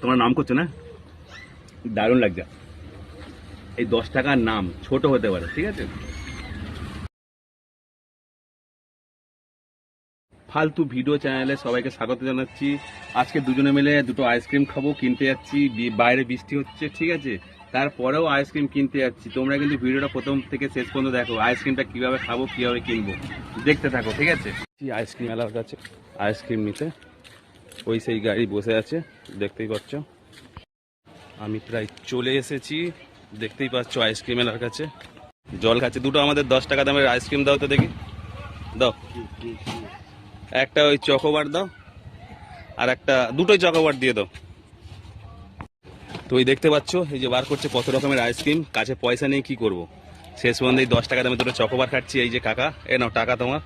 তোমার নাম করছ না? দারুণ লাগছে। এই দশ টাকার নাম ছোট হতে পারে, ঠিক আছে? ফালতু ভিডিও চ্যানেলে সবাইকে স্বাগত জানাচ্ছি। আজকে দুজনে মিলে দুটো আইসক্রিম খাব, কিনতে যাচ্ছি। বাইরে বৃষ্টি হচ্ছে, ঠিক আছে? তারপরেও আইসক্রিম কিনতে যাচ্ছি। তোমরা কিন্তু ভিডিওটা প্রথম থেকে শেষ পর্যন্ত দেখো, আইসক্রিমটা কীভাবে খাব, কীভাবে কিনবো। দেখতে থাকো, ঠিক আছে? আইসক্রিম এলার কাছে আইসক্রিম নিতে ওই সেই গাড়ি বসে আছে, দেখতেই পাচ্ছ। আমি প্রায় চলে এসেছি, দেখতেই পাচ্ছ আইসক্রিম এলার কাছে। জল খাচ্ছে, দুটো আমাদের দশ টাকা দামের আইসক্রিম দাও তো দেখি। দাও। একটা ওই চকোবার দাও, আর একটা দুটোই চকোবার দিয়ে দাও। তো ওই দেখতে পাচ্ছ, এই যে বার করছে কত রকমের আইসক্রিম, কাছে পয়সা নেই, কি করব? শেষ পর্যন্ত এই দশ টাকা দামে দুটো চকোবার খাচ্ছি, এই যে কাকা, এ নাও টাকা তোমার।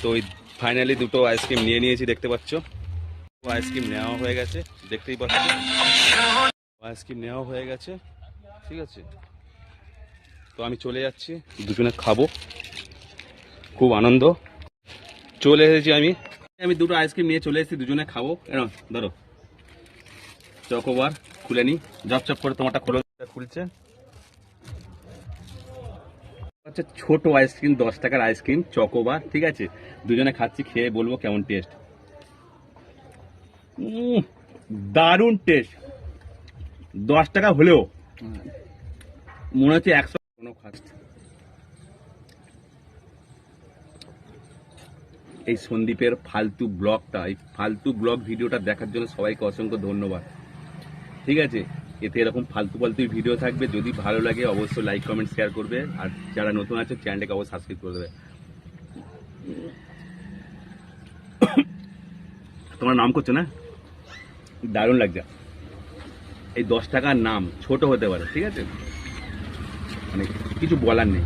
তো ওই ফাইনালি দুটো আইসক্রিম নিয়ে নিয়েছি, দেখতে পাচ্ছ। আইসক্রিম নেওয়া হয়ে গেছে, দেখতেই পাচ্ছ। আইসক্রিম নেওয়া হয়ে গেছে, ঠিক আছে? তো আমি চলে যাচ্ছি, দুজনে খাব। খুব আনন্দ। চলে এসেছি আমি। আমি দুটো আইসক্রিম নিয়ে চলে এসেছি, দুজনে খাব। এরকম ধরো। চকোবার খুলে নি। জপ চপ করে তোমারটা খুলে খুলছে। আচ্ছা ছোট আইসক্রিম দশ টাকার আইসক্রিম চকোবার, ঠিক আছে? দুজনে খাচ্ছি, খেয়ে বলব কেমন টেস্ট দারুণ টেস্ট দশ টাকা হলেও মনে হচ্ছে একশো কোনো ফার্স্ট এই সন্দীপের ফালতু ব্লগটা, এই ফালতু ব্লগ ভিডিওটা দেখার জন্য সবাইকে অসংখ্য ধন্যবাদ। ঠিক আছে? এতে এরকম ফালতু ফালতু ভিডিও থাকবে। যদি ভালো লাগে অবশ্যই লাইক কমেন্ট শেয়ার করবে। আর যারা নতুন আছে চ্যানেলটাকে অবশ্যই সাবস্ক্রাইব করে দেবে। তোমার নাম করছ না? দারুণ লাগছে। এই দশ টাকার নাম ছোট হতে পারে, ঠিক আছে? মানে কিছু বলার নেই।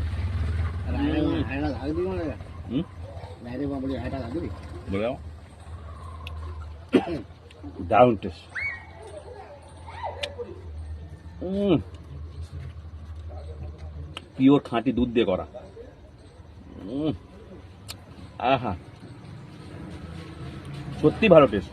দারুণ টেস্ট পিওর খাঁটি দুধ দিয়ে করা। আহা। সত্যি ভালো টেস্ট